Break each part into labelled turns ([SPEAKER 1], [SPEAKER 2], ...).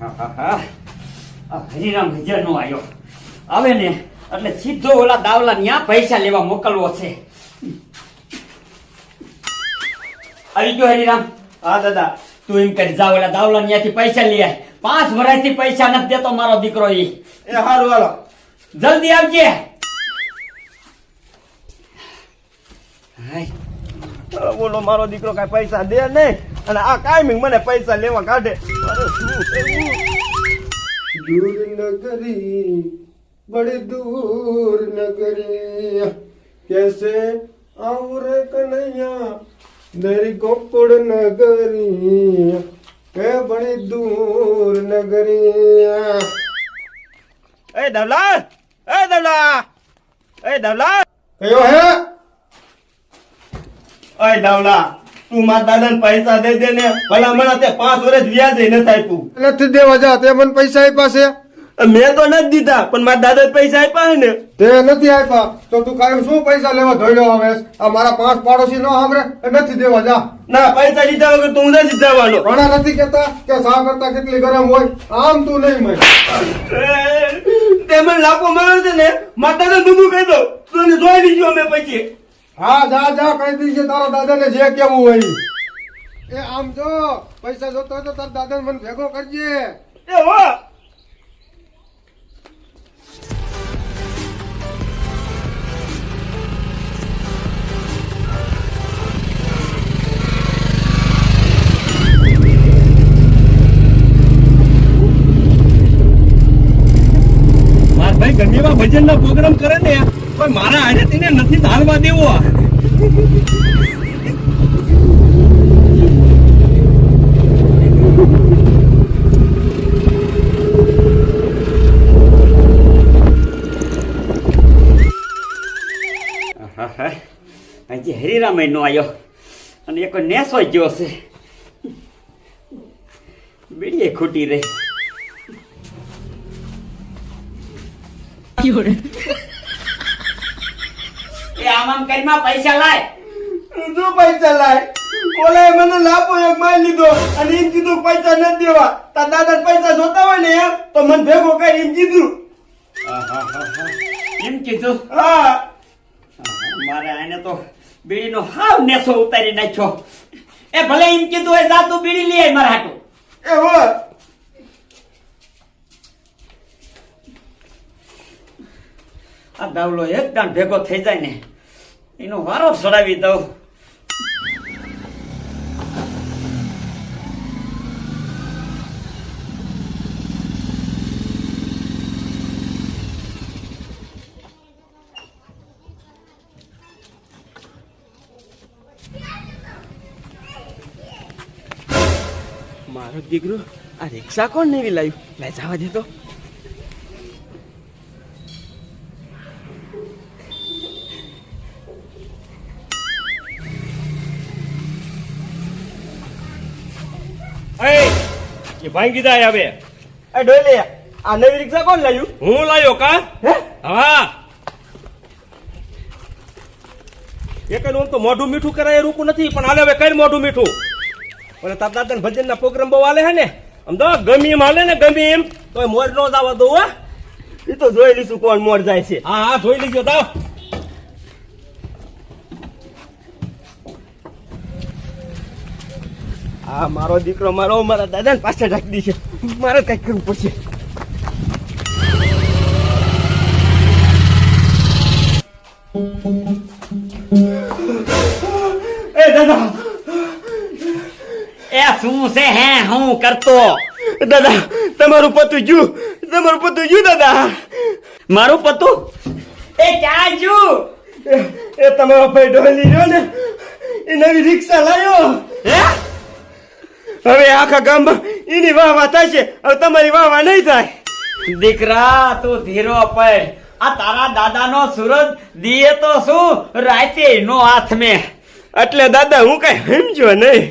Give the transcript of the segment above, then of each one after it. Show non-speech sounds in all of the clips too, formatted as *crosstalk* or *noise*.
[SPEAKER 1] આ હરિરામ હજાર નો આવ્યો. આવે ને એટલે સીધો ઓલા દાવલા ન્યા પૈસા લેવા મોકલવો છે. આવી ગયો હરિરામ. હા દાદા. તું એમ કરી જા ઓલા દાવલા ન્યાથી પૈસા લઈ આય. પાંચ વર્ષથી પૈસા નથી દેતો મારો દીકરો ઈ.
[SPEAKER 2] એ હારું હાલો.
[SPEAKER 1] જલ્દી આવજે. હાય.
[SPEAKER 2] બોલો મારો દીકરો કાંઈ પૈસા દે નહીં અને આ કાયમિંગ મને પૈસા લેવા કાઢે.
[SPEAKER 3] દૂર નગરી બડી દૂર નગરી. કેસે આવર કનૈયા દરી ગોકુળ નગરી. કે બડી દૂર નગરી.
[SPEAKER 2] એ દવલા એ દવલા એ દવલા
[SPEAKER 3] કયો હે?
[SPEAKER 2] અય દવલા તું મારા દાદાને પૈસા દે દે ને ભલા મને તે પાંચ વર્ષ વ્યાજ નથી આપ્યું.
[SPEAKER 3] નથી દેવા જા તે મને પૈસા આપ્યા છે.
[SPEAKER 2] મેં તો નથી દીધા પણ મારા દાદા પૈસા આપ્યા ને.
[SPEAKER 3] તે નથી આપ્યા. તો તું કાયમ શું પૈસા લેવા ધોડ્યો આવે આ મારા પાંચ પાડોશી નો સાંભળે એ નથી દેવા જા.
[SPEAKER 2] ના પૈસા લીધા વગર તું નથી જવાનો.
[SPEAKER 3] ઘણા નથી કેતા કે સા કરતા કેટલી ગરમ હોય. આમ તું નહીં મય
[SPEAKER 2] તે મને લાખો મળ્યો છે ને મારા દાદા બધું કહી દો. તું જોઈ લીધું અમે પછી.
[SPEAKER 3] હા જા જા કહી દીજે તારા દાદાને જે કેવું હોય. એ આમ જો પૈસા જોતો હોય તો તારા દાદાને મને ભેગો કરજે.
[SPEAKER 2] એ હો! ગરમીમાં ભજનના પ્રોગ્રામ કરે ને પણ મારા આજે તેને નથી ધારવા દેવો.
[SPEAKER 1] હજી હરિરામ નો આવ્યો અને એક નેસો ગયો છે. બીડીએ ખૂટી રહી. એ આમ આમ કરીમાં પૈસા લાય.
[SPEAKER 2] શું પૈસા લાય? ઓલાએ મને લાભો એક મારી લીધો અને એમ કીધું પૈસા નથી દેવા. તાર દાદા પૈસા જોતા હોય ને એમ તો મને ભેગો કરી એમ કીધું.
[SPEAKER 1] એમ કીધું?
[SPEAKER 2] હા.
[SPEAKER 1] મારે આને તો બીડીનો હાવ નેસો ઉતારી નાખ્યો. એ ભલે એમ કીધું હોય જા તું બીડી લઈ આય મારા હાટું.
[SPEAKER 2] એ હો
[SPEAKER 1] આ દાવલો એક દાણ ભેગો થઈ જાય ને, એનો વારો ચડાવી દઉં.
[SPEAKER 2] મારો દીકરો, આ રિક્ષા કોણ નહીં લાવ્યું? લઈ જવા દે
[SPEAKER 4] એ ભાંગી જાય હવે
[SPEAKER 2] એ ડોલે આ નવી રિક્ષા કોણ લાવ્યું
[SPEAKER 4] હું લાયો કા?
[SPEAKER 2] હા?
[SPEAKER 4] એક આમ તો મોઢું મીઠું કરાય રૂકું નથી પણ હાલે હવે કઈ મોઢું મીઠું? પણ તાર દાદા ભજન ના પ્રોગ્રામ બહુ હાલે હે ને? આમ તો ગમી એમ હાલે ને ગમી એમ. તો મોર નો જવા દઉં હો.
[SPEAKER 2] એ તો જોઈ લીધું કોણ મોર જાય છે.
[SPEAKER 4] હા હા જોઈ લીજો દાવ
[SPEAKER 2] આ મારો દીકરો મારો મારા દાદાને પાછળ રાખી દી છે. મારે કંઈક કરવું પડશે. એ દાદા!
[SPEAKER 1] એ શું છે હે? હું કરતો?
[SPEAKER 2] દાદા તમારું પતું જુ તમારું પતું જુ દાદા.
[SPEAKER 1] મારું પતું? એ ક્યાં જુ
[SPEAKER 2] એ તમારો ભાઈ ઢોલી રહ્યો ને એ નવી રિક્ષા લાયો.
[SPEAKER 1] હે?
[SPEAKER 2] હવે આખા ગામમાં એની વાહ વાહ થાય છે. હવે તમારી વાહ વાહ નહીં થાય.
[SPEAKER 1] દીકરા તું ધીરો પડ. આ તારા દાદાનો સૂરજ દીએ તો શું? રાતે નો હાથ મેં.
[SPEAKER 2] એટલે દાદા હું કઈ સમજો નહીં.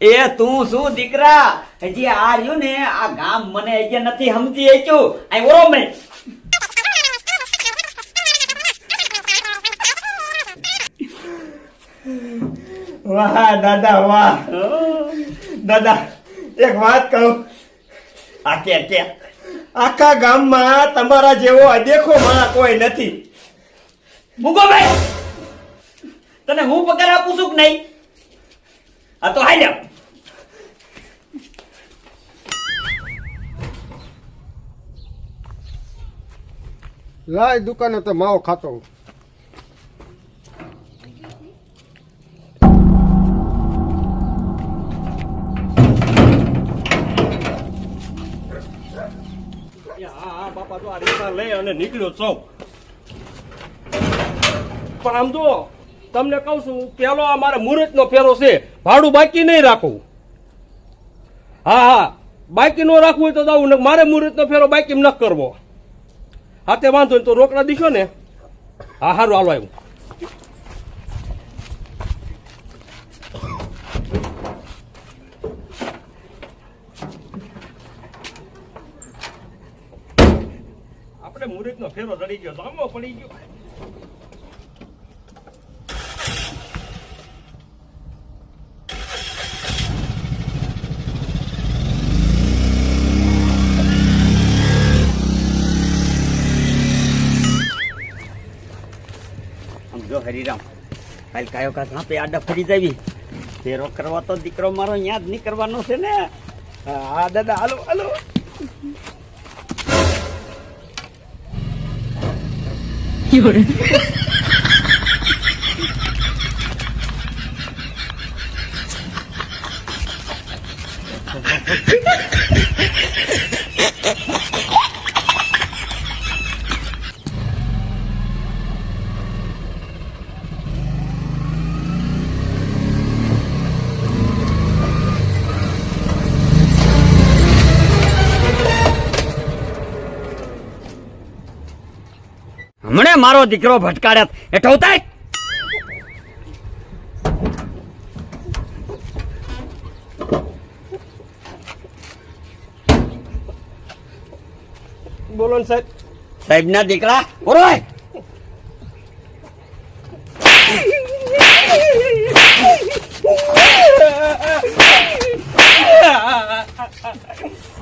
[SPEAKER 1] એ તું શું દીકરા? હજી આ રહ્યું ને આ ગામ મને હજી નથી સમજી શક્યું આ ઓરો મેં
[SPEAKER 2] વાહ દાદા વાહ. દાદા, એક વાત કહું.
[SPEAKER 1] આ કે કે?
[SPEAKER 2] આખા ગામમાં તમારા જેવો અદેખો માણસ કોઈ નથી.
[SPEAKER 1] મૂકો ભાઈ. તને હું પગાર આપું છું કે નહીં? આ તો હાલ્યા.
[SPEAKER 3] લાય દુકાને તો માવો ખાતો હું.
[SPEAKER 4] અને નીકળ્યો સૌ પણ આમ જો તમને કહું છું, પેલો આ મારે મુહૂર્ત નો ફેરો છે. ભાડું બાકી નહીં રાખવું હા હા, બાકી નો રાખવું હોય તો ને મારે મુહૂર્ત નો ફેરો બાકી ન કરવો. હા, તે વાંધો તો રોકડા દીશો ને. હા સારું હાલો આવ્યું. આપણે ફેરો રડી ગયો દામો પડી ગયો.
[SPEAKER 1] કાયો કા સાપે આડા ફરી જવી. ફેરો કરવા તો દીકરો મારો યાદ નહીં કરવાનો છે ને. હા, દાદા, હાલો હાલો. 有人。*laughs* હમણે મારો દીકરો ભટકાડ્યા ઉતાર.
[SPEAKER 4] બોલો ને સાહેબ.
[SPEAKER 1] સાહેબ ના દીકરા બોલો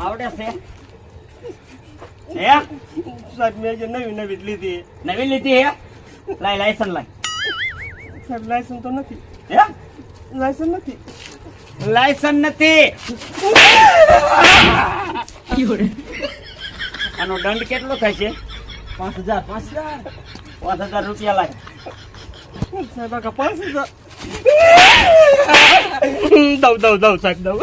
[SPEAKER 1] આવડે છે.
[SPEAKER 4] સાહેબ મેં જે નવી નવી જ લીધી
[SPEAKER 1] નવી લીધી હે લાય લાયસન લાય
[SPEAKER 4] સાહેબ લાયસન્સ તો નથી
[SPEAKER 1] હે
[SPEAKER 4] લાયસન્સ નથી
[SPEAKER 1] લાયસન નથી આનો દંડ કેટલો થાય છે પાંચ હજાર પાંચ હજાર. પાંચ હજાર રૂપિયા લાય.
[SPEAKER 4] સાહેબ આખા પાંચ હજાર. દઉં દઉં દઉં સાહેબ દઉં.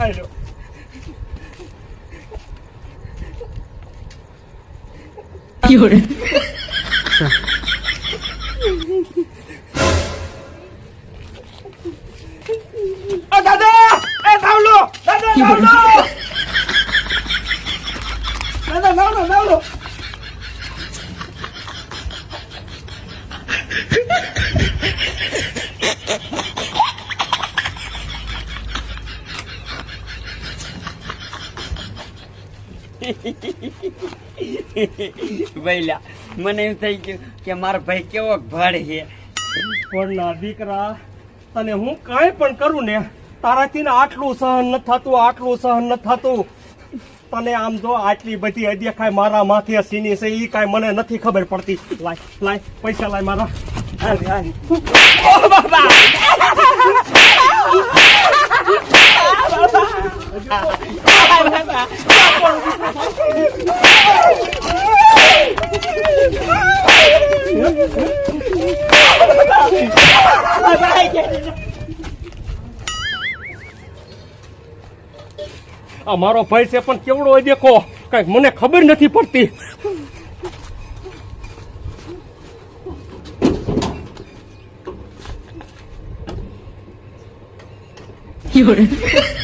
[SPEAKER 4] હાલો
[SPEAKER 2] દાદા એ સાવલો દાદા સાવલો દાદા સાવલો સાવલો *laughs*
[SPEAKER 1] ભઈલા મને એમ થઈ ગયું કે મારો ભાઈ કેવો ભડ છે.
[SPEAKER 4] પણ ના દીકરા તને હું કાંઈ પણ કરું ને તારાથી ને આટલું સહન ન થતું આટલું સહન ન થતું. તને આમ જો આટલી બધી અદેખાય મારા માથે સીની છે એ કાંઈ મને નથી ખબર પડતી. લાય લાય પૈસા લાય મારા. હાલ *laughs* મારો ભાઈ છે પણ કેવડો હોય દેખો. કંઈક મને ખબર નથી પડતી.
[SPEAKER 1] ભઈલા